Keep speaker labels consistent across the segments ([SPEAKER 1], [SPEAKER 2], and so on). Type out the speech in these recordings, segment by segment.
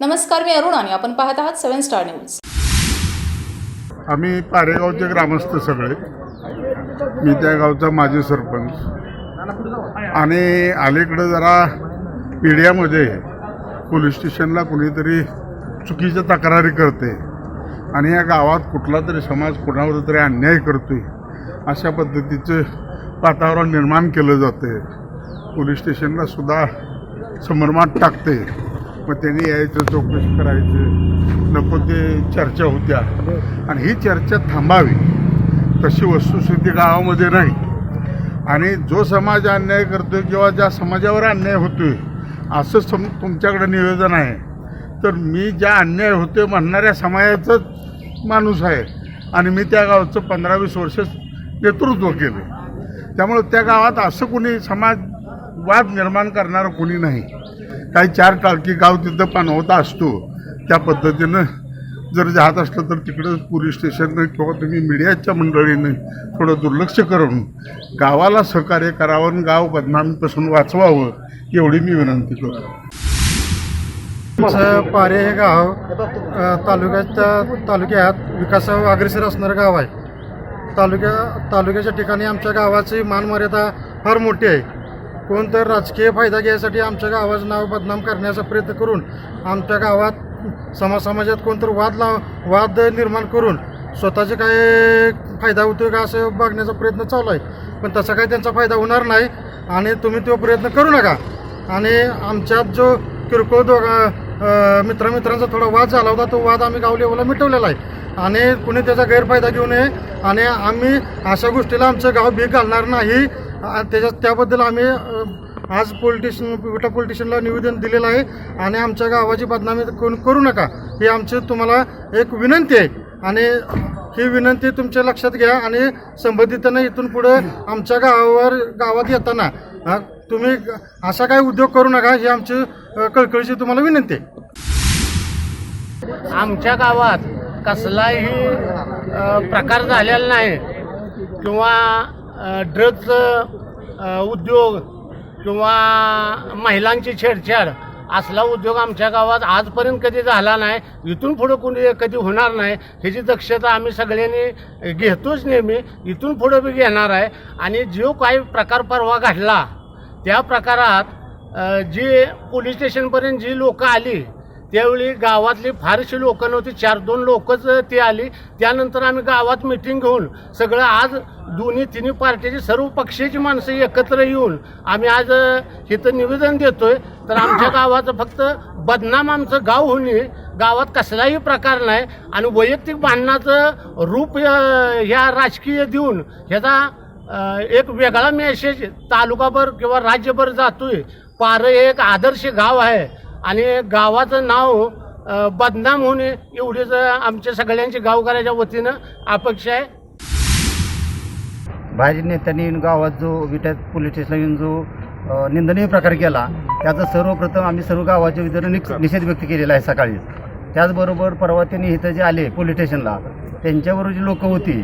[SPEAKER 1] नमस्कार मी अरुण आणि आपण पाहत आहात सेव्हन स्टार न्यूज.
[SPEAKER 2] आम्ही पारेगावचे ग्रामस्थ सगळे मी त्या गावचा माजी सरपंच. आणि अलीकडं जरा पिढ्यामध्ये पोलीस स्टेशनला कुणीतरी चुकीच्या तक्रारी करते आणि या गावात कुठला तरी समाज कुणावर तरी अन्याय करतोय अशा पद्धतीचं वातावरण निर्माण केलं जातं पोलीस स्टेशनला सुद्धा समरमात टाकते. मग त्यांनी यायचं चौकशी करायचं. नको ते चर्चा होत्या आणि ही चर्चा थांबावी. तशी वस्तुस्थिती गावामध्ये नाही. आणि जो समाज अन्याय करतोय किंवा ज्या समाजावर अन्याय होतोय असं सम तुमच्याकडे निवेदन आहे. तर मी ज्या अन्याय होतोय म्हणणाऱ्या समाजाचाच माणूस आहे. आणि मी त्या गावाचं पंधरा वीस वर्ष नेतृत्व केलं त्यामुळं त्या गावात असं कोणी समाज वाद निर्माण करणारं कोणी नाही. काही चार टाळकी गाव तिथं पाणवता असतो. त्या पद्धतीनं जर जात असलं तर तिकडं पोलीस स्टेशननं किंवा तुम्ही मीडियाच्या मंडळीनं थोडं दुर्लक्ष करून गावाला सहकार्य करावं आणि गाव बदनामीपासून वाचवावं एवढी मी विनंती करतो.
[SPEAKER 3] आमचं पारे हे गाव तालुक्याच्या तालुक्यात विकासावर अग्रेसर असणारं गाव आहे. तालुक्या तालुक्याच्या ठिकाणी आमच्या गावाची मानमर्यादा फार मोठी आहे. कोण तर राजकीय फायदा घ्यायसाठी आमच्या गावाचं नाव बदनाम करण्याचा प्रयत्न करून आमच्या गावात समाज समाजात कोणतर वाद लाव वाद निर्माण करून स्वतःचे काय फायदा होतो का असं बघण्याचा प्रयत्न चालू आहे. पण तसा काही त्यांचा फायदा होणार नाही आणि तुम्ही तो प्रयत्न करू नका. आणि आमच्यात जो किरकोळ दोघा मित्रमित्रांचा थोडा वाद झाला होता तो वाद आम्ही गाव लेवलला मिटवलेला आहे. आणि कुणी त्याचा गैरफायदा घेऊ नये आणि आम्ही अशा गोष्टीला आमचं गाव भीक घालणार नाही. त्याच्यात त्याबद्दल आम्ही आज पोलिटिशन विटा पोलिटिशनला निवेदन दिलेलं आहे आणि आमच्या गावाची बदनामी कोण करू नका ही आमची तुम्हाला एक विनंती आहे. आणि ही विनंती तुमच्या लक्षात घ्या आणि संबंधितांना इथून पुढं आमच्या गावावर गावात येताना तुम्ही असा काही उद्योग करू नका ही आमची कळकळीची तुम्हाला विनंती आहे.
[SPEAKER 4] आमच्या गावात कसलाही प्रकार झालेला नाही किंवा ड्रग्जचं उद्योग किंवा महिलांची छेडछाड असला उद्योग आमच्या गावात आजपर्यंत कधी झाला नाही इथून पुढं कोणी कधी होणार नाही ह्याची दक्षता आम्ही सगळ्यांनी घेतोच नेहमी इथून पुढं बी घेणार आहे. आणि जो काही प्रकार परवा घडला त्या प्रकारात जी पोलीस स्टेशनपर्यंत जी लोकं आली त्यावेळी गावातली फारशी लोकं नव्हती. चार दोन लोकच ती आली. त्यानंतर आम्ही गावात मिटिंग घेऊन सगळं आज दोन्ही तिन्ही पार्टीची सर्व पक्षाची माणसं एकत्र येऊन आम्ही आज इथं निवेदन देतोय. तर आमच्या गावाचं फक्त बदनाम आमचं गाव होणे गावात कसलाही प्रकार नाही. आणि वैयक्तिक भांडणाचं रूप ह्या राजकीय देऊन ह्याचा एक वेगळा मेसेज तालुकाभर किंवा राज्यभर जातोय. पारं हे एक आदर्श गाव आहे. आणि गावाचं नाव बदनाम होणे एवढीच आमच्या सगळ्यांची गावकऱ्याच्या वतीनं अपेक्षा आहे.
[SPEAKER 5] भाजप नेत्यांनी येऊन गावात जो विट्यात पोलीस स्टेशनला येऊन जो निंदनीय प्रकार केला त्याचा सर्वप्रथम आम्ही सर्व गावाच्या निक- निषेध व्यक्त केलेला आहे सकाळी. त्याचबरोबर परवा त्यांनी इथं जे आले पोलीस स्टेशनला त्यांच्याबरोबर जी लोकं होती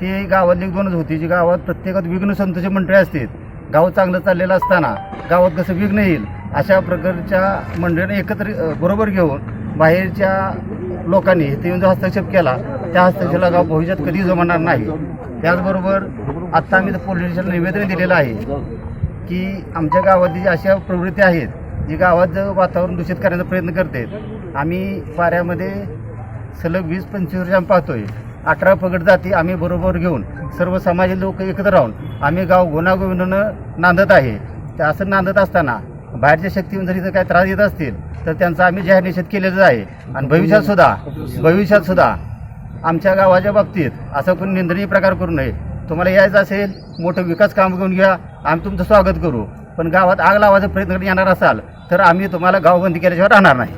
[SPEAKER 5] ती गावातली दोनच होती जी गावात प्रत्येकात विघ्न संतोषी मंडळी असतात गाव चांगलं चाललेलं असताना गावात कसं विघ्न येईल अशा प्रकारच्या मंडळीने एकत्र बरोबर घेऊन बाहेरच्या लोकांनी इथे येऊन जो हस्तक्षेप केला त्या हस्तक्षेपाला गाव भविष्यात कधी जमणार नाही. त्याचबरोबर आत्ता आम्ही पोलीस स्टेशनला निवेदन दिलेलं आहे की आमच्या गावातली जी अशा प्रवृत्ती आहेत जी गावात वातावरण दूषित करण्याचा प्रयत्न करते आम्ही पाऱ्यामध्ये सलग वीस पंचवीस वर्ष आम्ही पाहतोय. अठरा पगड जाती आम्ही बरोबर घेऊन सर्व समाजाचे लोक एकत्र राहून आम्ही गाव गुणागोविंदानं नांदत आहे. त्या असं नांदत असताना बाहेरच्या शक्ती जर काही त्रास देत असतील तर त्यांचा आम्ही जाहीर निषेध केलेला आहे. आणि भविष्यात सुद्धा भविष्यात सुद्धा आमच्या गावाच्या बाबतीत असा कोणी निंदनीय प्रकार करू नये. तुम्हाला यायचं असेल मोठं विकास काम घेऊन घ्या आम्ही तुमचं स्वागत करू. पण गावात आग लावायचा प्रयत्न येणार असाल तर आम्ही तुम्हाला गावबंदी केल्याशिवाय राहणार नाही.